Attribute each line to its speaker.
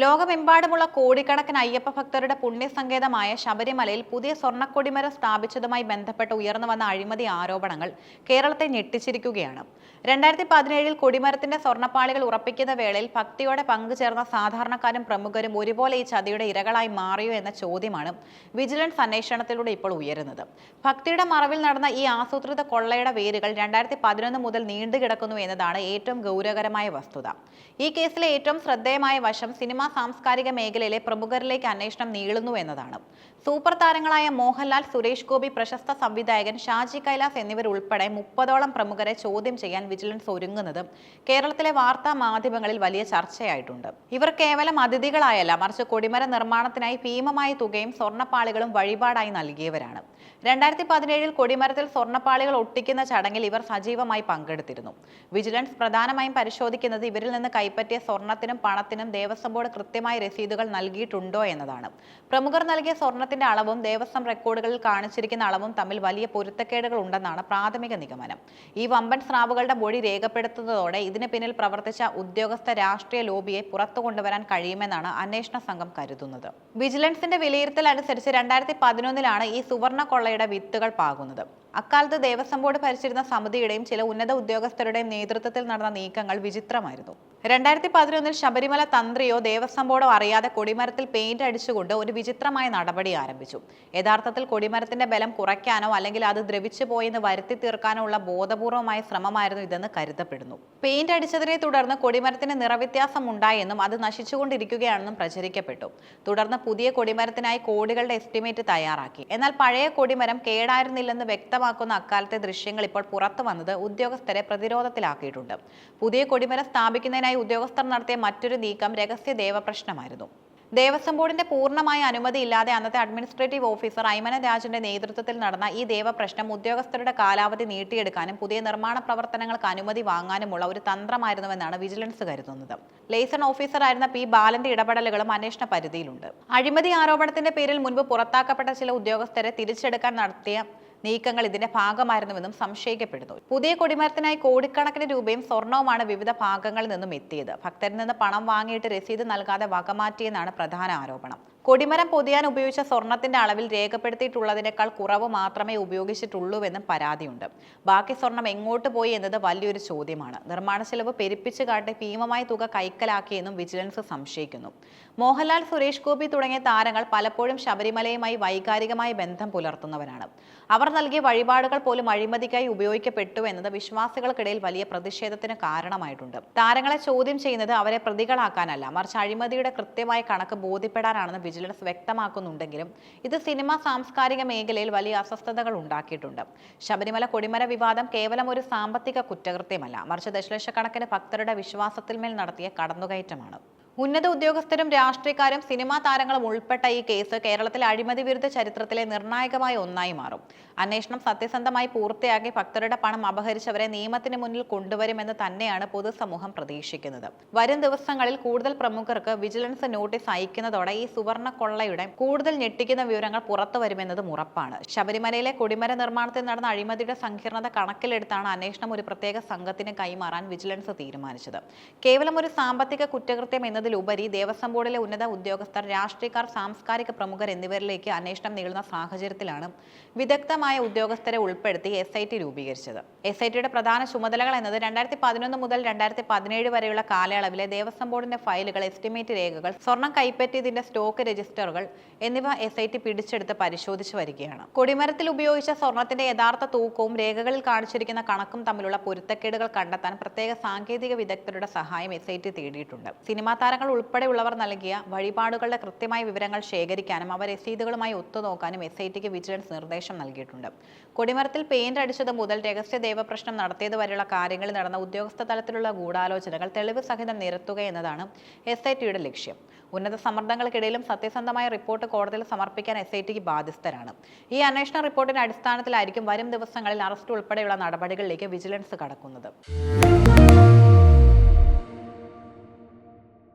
Speaker 1: ലോകമെമ്പാടുമുള്ള കോടിക്കണക്കിന് അയ്യപ്പ ഭക്തരുടെ പുണ്യസങ്കേതമായ ശബരിമലയിൽ പുതിയ സ്വർണക്കൊടിമരം സ്ഥാപിച്ചതുമായി ബന്ധപ്പെട്ട് ഉയർന്നു വന്ന അഴിമതി ആരോപണങ്ങൾ കേരളത്തെ ഞെട്ടിച്ചിരിക്കുകയാണ്. രണ്ടായിരത്തി പതിനേഴിൽ കൊടിമരത്തിന്റെ സ്വർണപ്പാളികൾ ഉറപ്പിക്കുന്ന വേളയിൽ ഭക്തിയോടെ പങ്കുചേർന്ന സാധാരണക്കാരും പ്രമുഖരും ഒരുപോലെ ഈ ചതിയുടെ ഇരകളായി മാറിയോ എന്ന ചോദ്യമാണ് വിജിലൻസ് അന്വേഷണത്തിലൂടെ ഇപ്പോൾ ഉയരുന്നത്. ഭക്തിയുടെ മറവിൽ നടന്ന ഈ ആസൂത്രിത കൊള്ളയുടെ വേരുകൾ രണ്ടായിരത്തി പതിനൊന്ന് മുതൽ നീണ്ടുകിടക്കുന്നു എന്നതാണ് ഏറ്റവും ഗൗരവകരമായ വസ്തുത. ഈ കേസിലെ ഏറ്റവും ശ്രദ്ധേയമായ വശം സിനിമാ സാംസ്കാരിക മേഖലയിലെ പ്രമുഖരിലേക്ക് അന്വേഷണം നീളുന്നു എന്നതാണ്. സൂപ്പർ താരങ്ങളായ മോഹൻലാൽ സുരേഷ് ഗോപി പ്രശസ്ത സംവിധായകൻ ഷാജി കൈലാസ് എന്നിവരുൾപ്പെടെ മുപ്പതോളം പ്രമുഖരെ ചോദ്യം ചെയ്യാൻ വിജിലൻസ് ഒരുങ്ങുന്നത് കേരളത്തിലെ വാർത്താ മാധ്യമങ്ങളിൽ വലിയ ചർച്ചയായിട്ടുണ്ട്. ഇവർ കേവലം അതിഥികളായല്ല മറിച്ച് കൊടിമര നിർമ്മാണത്തിനായി ഭീമമായ തുകയും സ്വർണപ്പാളികളും വഴിപാടായി നൽകിയവരാണ്. രണ്ടായിരത്തി പതിനേഴിൽ കൊടിമരത്തിൽ സ്വർണപ്പാളികൾ ഒട്ടിക്കുന്ന ചടങ്ങിൽ ഇവർ സജീവമായി പങ്കെടുത്തിരുന്നു. വിജിലൻസ് പ്രധാനമായും പരിശോധിക്കുന്നത് ഇവരിൽ നിന്ന് കൈപ്പറ്റിയ സ്വർണത്തിനും പണത്തിനും ദേവസ്വം ബോർഡ് കൃത്യമായ രസീതുകൾ നൽകിയിട്ടുണ്ടോ എന്നതാണ്. പ്രമുഖർ നൽകിയ സ്വർണത്തിന്റെ അളവും ദേവസ്വം റെക്കോർഡുകളിൽ കാണിച്ചിരിക്കുന്ന അളവും തമ്മിൽ വലിയ പൊരുത്തക്കേടുകൾ ഉണ്ടെന്നാണ് പ്രാഥമിക നിഗമനം. ഈ വമ്പൻ സ്രാവുകളുടെ മൊഴി രേഖപ്പെടുത്തുന്നതോടെ ഇതിന് പിന്നിൽ പ്രവർത്തിച്ച ഉദ്യോഗസ്ഥ രാഷ്ട്രീയ ലോബിയെ പുറത്തു കൊണ്ടുവരാൻ കഴിയുമെന്നാണ് അന്വേഷണ സംഘം കരുതുന്നത്. വിജിലൻസിന്റെ വിലയിരുത്തൽ അനുസരിച്ച് രണ്ടായിരത്തി പതിനൊന്നിലാണ് ഈ സുവർണ കൊള്ളയുടെ വിത്തുകൾ പാകുന്നത്. അക്കാലത്ത് ദേവസ്വം ബോർഡ് ഭരിച്ചിരുന്ന സമിതിയുടെയും ചില ഉന്നത ഉദ്യോഗസ്ഥരുടെയും നേതൃത്വത്തിൽ നടന്ന നീക്കങ്ങൾ വിചിത്രമായിരുന്നു. രണ്ടായിരത്തി പതിനൊന്നിൽ ശബരിമല തന്ത്രിയോ ദേവസ്വം ബോർഡോ അറിയാതെ കൊടിമരത്തിൽ പെയിന്റ് അടിച്ചുകൊണ്ട് ഒരു വിചിത്രമായ നടപടി ആരംഭിച്ചു. യഥാർത്ഥത്തിൽ കൊടിമരത്തിന്റെ ബലം കുറയ്ക്കാനോ അല്ലെങ്കിൽ അത് ദ്രവിച്ചു പോയെന്ന് വരുത്തി തീർക്കാനോ ഉള്ള ബോധപൂർവമായ ശ്രമമായിരുന്നു ഇതെന്ന് കരുതപ്പെടുന്നു. പെയിന്റ് അടിച്ചതിനെ തുടർന്ന് കൊടിമരത്തിന് നിറവ്യത്യാസം ഉണ്ടായെന്നും അത് നശിച്ചുകൊണ്ടിരിക്കുകയാണെന്നും പ്രചരിക്കപ്പെട്ടു. തുടർന്ന് പുതിയ കൊടിമരത്തിനായി കോടികളുടെ എസ്റ്റിമേറ്റ് തയ്യാറാക്കി. എന്നാൽ പഴയ കൊടിമരം കേടായിരുന്നില്ലെന്ന് വ്യക്തമാക്കുന്ന അക്കാലത്തെ ദൃശ്യങ്ങൾ ഇപ്പോൾ പുറത്തു വന്നത് ഉദ്യോഗസ്ഥരെ പ്രതിരോധത്തിലാക്കിയിട്ടുണ്ട്. പുതിയ കൊടിമര സ്ഥാപിക്കുന്നതിനായി ഉദ്യോഗസ്ഥർ നടത്തിയ മറ്റൊരു നീക്കം രഹസ്യ ദേവപ്രശ്നമായിരുന്നു. ദേവസ്വം ബോർഡിന്റെ പൂർണമായ അനുമതി ഇല്ലാതെ അന്നത്തെ അഡ്മിനിസ്ട്രേറ്റീവ് ഓഫീസർ ഐമന രാജന്റെ നേതൃത്വത്തിൽ നടന്ന ഈ ദേവപ്രശ്നം ഉദ്യോഗസ്ഥരുടെ കാലാവധി നീട്ടിയെടുക്കാനും പുതിയ നിർമ്മാണ പ്രവർത്തനങ്ങൾക്ക് അനുമതി വാങ്ങാനുമുള്ള ഒരു തന്ത്രമായിരുന്നുവെന്നാണ് വിജിലൻസ് കരുതുന്നത്. ലേസൺ ഓഫീസറായിരുന്ന പി. ബാലന്റെ ഇടപെടലുകളും അന്വേഷണ പരിധിയിലുണ്ട്. അഴിമതി ആരോപണത്തിന്റെ പേരിൽ മുൻപ് പുറത്താക്കപ്പെട്ട ചില ഉദ്യോഗസ്ഥരെ തിരിച്ചെടുക്കാൻ നടത്തിയ നീക്കങ്ങൾ ഇതിന്റെ ഭാഗമായിരുന്നുവെന്നും സംശയിക്കപ്പെടുന്നു. പുതിയ കൊടിമരത്തിനായി കോടിക്കണക്കിന് രൂപയും സ്വർണവുമാണ് വിവിധ ഭാഗങ്ങളിൽ നിന്നും എത്തിയത്. ഭക്തരിൽ നിന്ന് പണം വാങ്ങിയിട്ട് രസീത് നൽകാതെ വകമാറ്റിയെന്നാണ് പ്രധാന ആരോപണം. കൊടിമരം പൊതിയാൻ ഉപയോഗിച്ച സ്വർണത്തിന്റെ അളവിൽ രേഖപ്പെടുത്തിയിട്ടുള്ളതിനേക്കാൾ കുറവ് മാത്രമേ ഉപയോഗിച്ചിട്ടുള്ളൂവെന്നും പരാതിയുണ്ട്. ബാക്കി സ്വർണം എങ്ങോട്ട് പോയി എന്നത് വലിയൊരു ചോദ്യമാണ്. നിർമ്മാണ ചെലവ് പെരുപ്പിച്ചു കാട്ടി ഭീമമായ തുക കൈക്കലാക്കിയെന്നും വിജിലൻസ് സംശയിക്കുന്നു. മോഹൻലാൽ സുരേഷ് ഗോപി തുടങ്ങിയ താരങ്ങൾ പലപ്പോഴും ശബരിമലയുമായി വൈകാരികമായ ബന്ധം പുലർത്തുന്നവരാണ്. അവർ നൽകിയ വഴിപാടുകൾ പോലും അഴിമതിക്കായി ഉപയോഗിക്കപ്പെട്ടു എന്നത് വിശ്വാസികൾക്കിടയിൽ വലിയ പ്രതിഷേധത്തിന് കാരണമായിട്ടുണ്ട്. താരങ്ങളെ ചോദ്യം ചെയ്യുന്നത് അവരെ പ്രതികളാക്കാനല്ല മറിച്ച് അഴിമതിയുടെ കൃത്യമായ കണക്ക് ബോധ്യപ്പെടാനാണെന്ന് വിജിലൻസ് വ്യക്തമാക്കുന്നുണ്ടെങ്കിലും ഇത് സിനിമ സാംസ്കാരിക മേഖലയിൽ വലിയ അസ്വസ്ഥതകൾ ഉണ്ടാക്കിയിട്ടുണ്ട്. ശബരിമല കൊടിമര വിവാദം കേവലം ഒരു സാമ്പത്തിക കുറ്റകൃത്യമല്ല മറിച്ച് ദശലക്ഷക്കണക്കിന് ഭക്തരുടെ വിശ്വാസത്തിന്മേൽ നടത്തിയ കടന്നുകയറ്റമാണ്. ഉന്നത ഉദ്യോഗസ്ഥരും രാഷ്ട്രീയക്കാരും സിനിമാ താരങ്ങളും ഉൾപ്പെട്ട ഈ കേസ് കേരളത്തിലെ അഴിമതി വിരുദ്ധ ചരിത്രത്തിലെ നിർണായകമായ ഒന്നായി മാറും. അന്വേഷണം സത്യസന്ധമായി പൂർത്തിയാക്കി ഭക്തരുടെ പണം അപഹരിച്ചവരെ നിയമത്തിന് മുന്നിൽ കൊണ്ടുവരുമെന്ന് തന്നെയാണ് പൊതുസമൂഹം പ്രതീക്ഷിക്കുന്നത്. വരും ദിവസങ്ങളിൽ കൂടുതൽ പ്രമുഖർക്ക് വിജിലൻസ് നോട്ടീസ് അയക്കുന്നതോടെ ഈ സുവർണ കൊള്ളയുടെ കൂടുതൽ ഞെട്ടിക്കുന്ന വിവരങ്ങൾ പുറത്തു വരുമെന്നതും ഉറപ്പാണ്. ശബരിമലയിലെ കൊടിമര നിർമ്മാണത്തിൽ നടന്ന അഴിമതിയുടെ സങ്കീർണത കണക്കിലെടുത്താണ് അന്വേഷണം ഒരു പ്രത്യേക സംഘത്തിന് കൈമാറാൻ വിജിലൻസ് തീരുമാനിച്ചത്. കേവലം ഒരു സാമ്പത്തിക കുറ്റകൃത്യം എന്നതിലുപരി ദേവസ്വം ബോർഡിലെ ഉന്നത ഉദ്യോഗസ്ഥർ രാഷ്ട്രീയക്കാർ സാംസ്കാരിക പ്രമുഖർ എന്നിവരിലേക്ക് അന്വേഷണം നീളുന്ന സാഹചര്യത്തിലാണ് വിദഗ്ധമായ ഉദ്യോഗസ്ഥരെ ഉൾപ്പെടുത്തി എസ് ഐ ടി രൂപീകരിച്ചത്. എസ് ഐ ടിയുടെ പ്രധാന ചുമതലകൾ എന്നത് രണ്ടായിരത്തി പതിനൊന്ന് മുതൽ രണ്ടായിരത്തി പതിനേഴ് വരെയുള്ള കാലയളവിലെ ദേവസ്വം ബോർഡിന്റെ ഫയലുകൾ എസ്റ്റിമേറ്റ് രേഖകൾ സ്വർണം കൈപ്പറ്റിയതിന്റെ സ്റ്റോക്ക് രജിസ്റ്ററുകൾ എന്നിവ എസ് ഐ ടി പിടിച്ചെടുത്ത് പരിശോധിച്ചു വരികയാണ്. കൊടിമരത്തിൽ ഉപയോഗിച്ച സ്വർണത്തിന്റെ യഥാർത്ഥ തൂക്കവും രേഖകളിൽ കാണിച്ചിരിക്കുന്ന കണക്കും തമ്മിലുള്ള പൊരുത്തക്കേടുകൾ കണ്ടെത്താൻ പ്രത്യേക സാങ്കേതിക വിദഗ്ധരുടെ സഹായം എസ് ഐ ടി തേടിയിട്ടുണ്ട്. സിനിമാ താരങ്ങൾ ഉൾപ്പെടെയുള്ളവർ നൽകിയ വഴിപാടുകളുടെ കൃത്യമായ വിവരങ്ങൾ ശേഖരിക്കാനും അവ രസീതുകളുമായി ഒത്തുനോക്കാനും എസ് ഐ ടിക്ക് വിജിലൻസ് നിർദ്ദേശം നൽകിയിട്ടുണ്ട്. കൊടിമരത്തിൽ പെയിന്റ് അടിച്ചത് മുതൽ രഹസ്യ ദേവപ്രശ്നം നടത്തിയത് വരെയുള്ള കാര്യങ്ങളിൽ നടന്ന ഉദ്യോഗസ്ഥ തലത്തിലുള്ള ഗൂഢാലോചനകൾ തെളിവ് സഹിതം നിരത്തുക എന്നതാണ് എസ് ഐ ടിയുടെ ലക്ഷ്യം. ഉന്നത സമ്മർദ്ദങ്ങൾക്കിടയിലും സത്യസന്ധമായ റിപ്പോർട്ട് കോടതിയിൽ സമർപ്പിക്കാൻ എസ് ഐ ടിക്ക് ബാധ്യസ്ഥരാണ്. ഈ അന്വേഷണ റിപ്പോർട്ടിന്റെ അടിസ്ഥാനത്തിലായിരിക്കും വരും ദിവസങ്ങളിൽ അറസ്റ്റ് ഉൾപ്പെടെയുള്ള നടപടികളിലേക്ക് വിജിലൻസ് കടക്കുന്നത്.